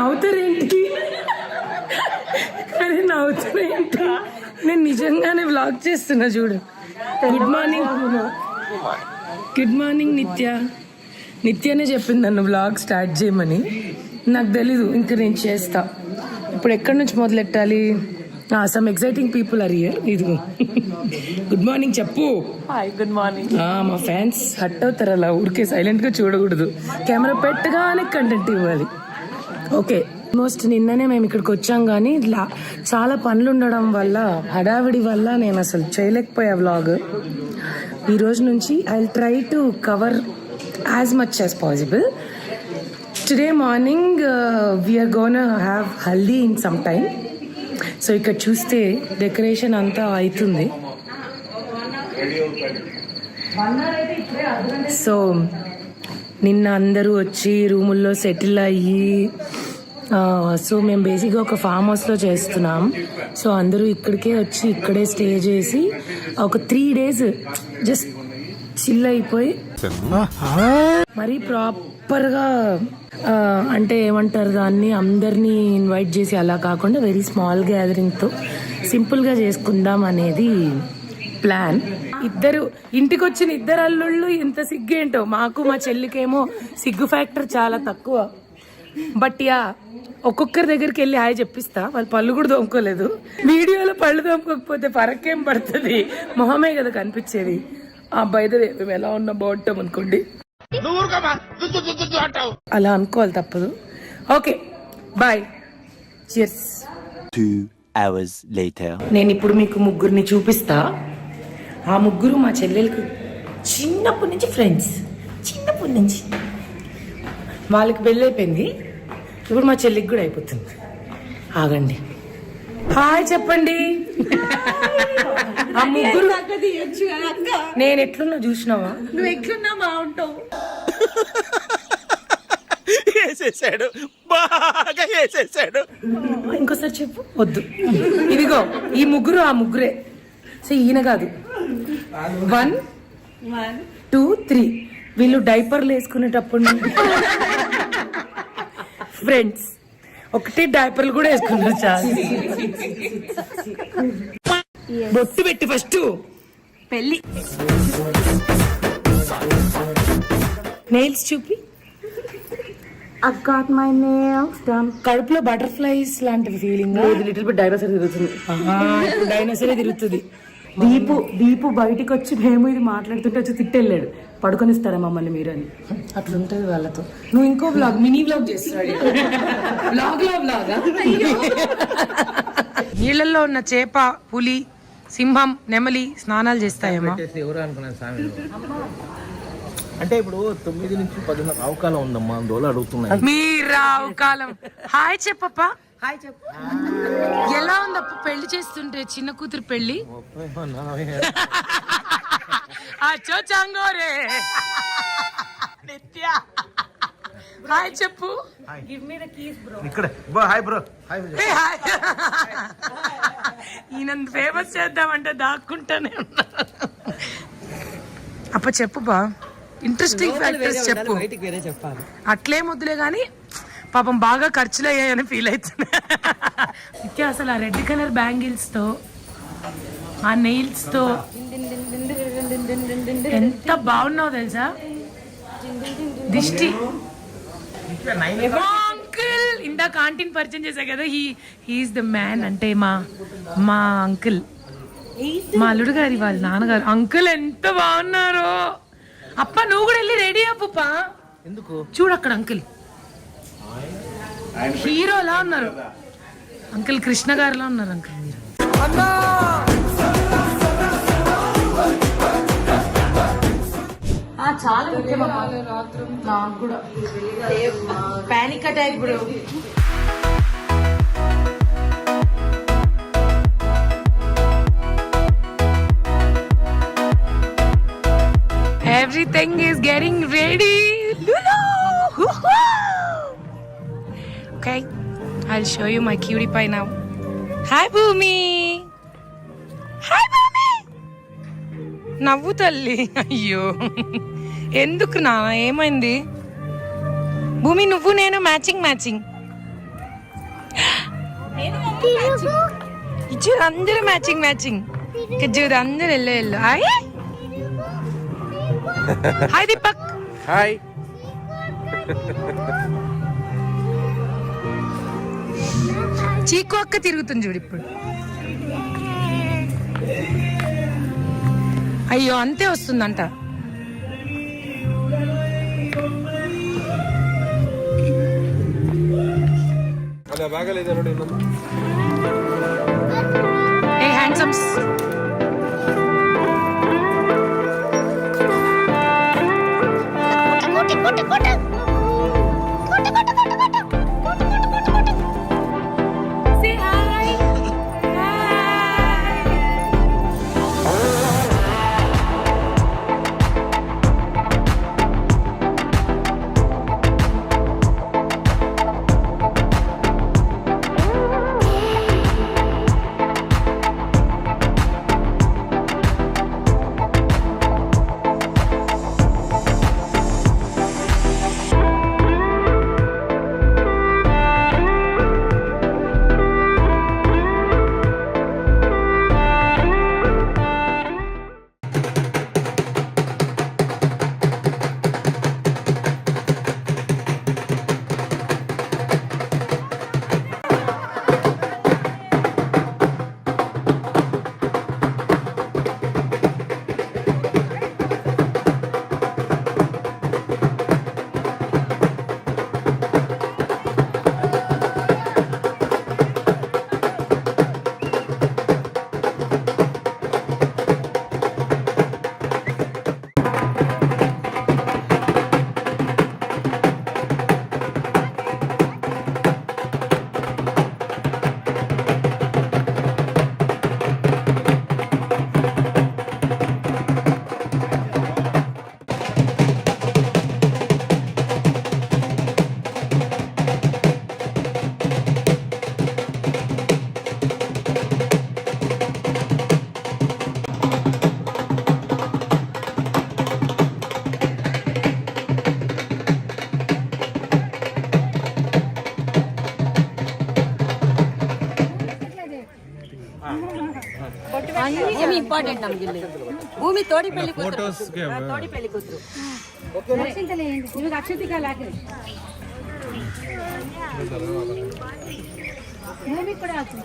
నవ్వుతారేంటి? అరే నవ్వుతారేంటి? నేను నిజంగానే వ్లాగ్ చేస్తున్నా చూడు. గుడ్ మార్నింగ్ గుడ్ మార్నింగ్ నిత్య. నిత్యనే చెప్పింది నన్ను వ్లాగ్ స్టార్ట్ చేయమని. నాకు తెలీదు ఇంకా నేను చేస్తా. ఇప్పుడు ఎక్కడి నుంచి మొదలెట్టాలి? Some exciting people are here ఇదిగో గుడ్ మార్నింగ్ చెప్పు. హాయ్ గుడ్ మార్నింగ్ ఆ, మా ఫ్యాన్స్ హట్ అవుతారు అలా. ఊరికే సైలెంట్గా చూడకూడదు. కెమెరా పెట్టగానే కంటెంట్ ఇవ్వాలి. ఓకే. ఆల్మోస్ట్ నిన్ననే మేము ఇక్కడికి వచ్చాం కానీ ఇలా చాలా పనులు ఉండడం వల్ల హడావిడి వల్ల నేను అసలు చేయలేకపోయా వ్లాగ్ ఈ రోజు నుంచి I try to cover as much as possible today morning we're gonna have haldi in some time so ఇక్కడ చూస్తే డెకరేషన్ అంతా అవుతుంది. సో నిన్న అందరూ వచ్చి రూముల్లో సెటిల్ అయ్యి సో మేము బేసిక్గా ఒక ఫామ్ హౌస్లో చేస్తున్నాం. సో అందరూ ఇక్కడికే వచ్చి ఇక్కడే స్టే చేసి ఒక త్రీ డేస్ జస్ట్ చిల్ అయిపోయి మరి ప్రాపర్గా అంటే ఏమంటారు దాన్ని అందరినీ ఇన్వైట్ చేసి అలా కాకుండా వెరీ స్మాల్ గ్యాదరింగ్తో సింపుల్గా చేసుకుందాం అనేది ప్లాన్. ఇద్దరు ఇంటికి వచ్చిన ఇద్దరు అల్లుళ్ళు ఎంత సిగ్గేంటో? మాకు మా చెల్లికేమో సిగ్గు ఫ్యాక్టర్ చాలా తక్కువ. బట్ యా ఒక్కొక్కరి దగ్గరికి వెళ్ళి హాయ్ చెప్పిస్తా. వాళ్ళు పళ్ళు కూడా తోముకోలేదు. వీడియోలో పళ్ళు తోముకోకపోతే పరకేం పడుతుంది? మొహమే కదా కనిపించేది. ఆ బయట మేము ఎలా ఉన్నా? బాగుంటాం అనుకోండి. అలా అనుకోవాలి తప్పదు. Okay bye cheers. నేను ఇప్పుడు మీకు ముగ్గురిని చూపిస్తా. ఆ ముగ్గురు మా చెల్లెలకు చిన్నప్పటి నుంచి ఫ్రెండ్స్ చిన్నప్పటి నుంచి. వాళ్ళకి పెళ్ళి అయిపోయింది. ఇప్పుడు మా చెల్లికి కూడా అయిపోతుంది. ఆగండి. హాయ్ చెప్పండి. ఆ ముగ్గురు నేను ఎట్లున్నా చూసినావా? నువ్వు ఎట్లున్నా బాగుంటావు. వేసేసాడు. బాగా వేసేసాడు. ఇంకోసారి చెప్పు. వద్దు. ఇదిగో ఈ ముగ్గురు ఆ ముగ్గురే. సో ఈయన కాదు. One two three. వీళ్ళు డైపర్లు వేసుకునేటప్పుడు ఫ్రెండ్స్ ఒకటి డైపర్లు కూడా వేసుకున్నారు చాలా. బొట్టు పెట్టి ఫస్ట్. పెళ్ళి. నెయిల్స్ చూపి. I got my nails done. కడుపులో బటర్ఫ్లైస్ లాంటి ఫీలింగ్ లిటిల్ బిట్ డైనోసర్ తిరుగుతుంది. డైనోసరే తిరుగుతుంది. దీపు దీపు బయటికి వచ్చి మేము ఇది మాట్లాడుతుంటే వచ్చి తిట్టెళ్ళాడు. పడుకొనిస్తారా మమ్మల్ని మీరు అని. అట్లుంటది వాళ్ళతో. నువ్వు ఇంకో బ్లాగ్ మినీ బ్లాగ్ చేస్తున్నాడు. బ్లాగ్లో బ్లాగ్ నీళ్ళల్లో ఉన్న చేప పులి సింహం నెమలి స్నానాలు చేస్తాయేమో ఎవరు అనుకున్నాను స్వామి అంటే ఇప్పుడు తొమ్మిది నుంచి పదిన్నర అవకాలం ఉందమ్మా అందువల్ల అడుగుతున్నాయి. మీ రావు కాలం. హాయ్ చెప్పప్ప. హాయ్ చెప్పు. ఎలా ఉందప్ప పెళ్ళి చేస్తుంటే చిన్న కూతురు పెళ్ళి? అచ్చో చంగోరే. నిత్య. హాయ్ చెప్పు. ఇక్కడ. బా హాయ్ బ్రో హాయ్ ఏ హాయ్. ఈయన ఫేమస్ చేద్దామంటే దాక్కుంటానే ఉన్నా. అప్ప చెప్పు బా. ఇంట్రెస్టింగ్ ఫ్యాక్టర్స్ చెప్పు. అట్లే ముద్దులే కానీ పాపం బాగా ఖర్చులు అయ్యాయని ఫీల్ అవుతున్నా నిత్య అసలు ఆ రెడ్ కలర్ బ్యాంగిల్స్తో ఆ నెయిల్స్తో ఎంత బాగున్నావు తెలుసా? దిష్టి. అంకుల్ ఇందా కాంటీన్ పరిచయం చేశా కదా హీ హీఈస్ ద మ్యాన్ అంటే మా మా అంకుల్ మా అల్లుడు గారి వాళ్ళ నాన్నగారు. అంకుల్ ఎంత బాగున్నారు! అప్ప నువ్వు కూడా వెళ్ళి రెడీ అప్పుపా ఎందుకు? చూడు అక్కడ అంకుల్ హీరోలా ఉన్నారు. అంకుల్ కృష్ణ గారిలా ఉన్నారు అంకుల్ మీరు. చాలా ముఖ్యం నాకు కూడా. పానిక్ అటాక్ ఇప్పుడు. Everything is getting ready. Lulu! Okay, I'll show you my cutie pie now. Hi, Bhumi! Hi, Bhumi! నవ్వు తల్లి. అయ్యో. ఎందుకు నా? ఏమైంది? భూమి నువ్వు నేను మ్యాచింగ్ మ్యాచింగ్. ఇచ్చారు అందరూ మ్యాచింగ్ మ్యాచింగ్. చూడు అందరు yellow yellow. Hi hi Deepak hi Chiku అక్క తిరుగుతుంది చూడు ఇప్పుడు అయ్యో అంతే వస్తుందంట ఏ హ్యాండ్సమ్స్ ಭೂಮಿ ಇಂಪಾರ್ಟೆಂಟ್ ನಮ್ಗೆ ಇಲ್ಲಿ. ಭೂಮಿ ತೋಡಿ ಬೆಳ್ಳಿ ಕೂತ್ರು ತೋಡಿ ಬೆಳ್ಳಿ ಕೂತ್ರು ಇವಾಗ ಅಕ್ಷತೆ ಕಾಲ ಹಾಕಿರಿ ಭೂಮಿ ಕೂಡ ಹಾಕಿ.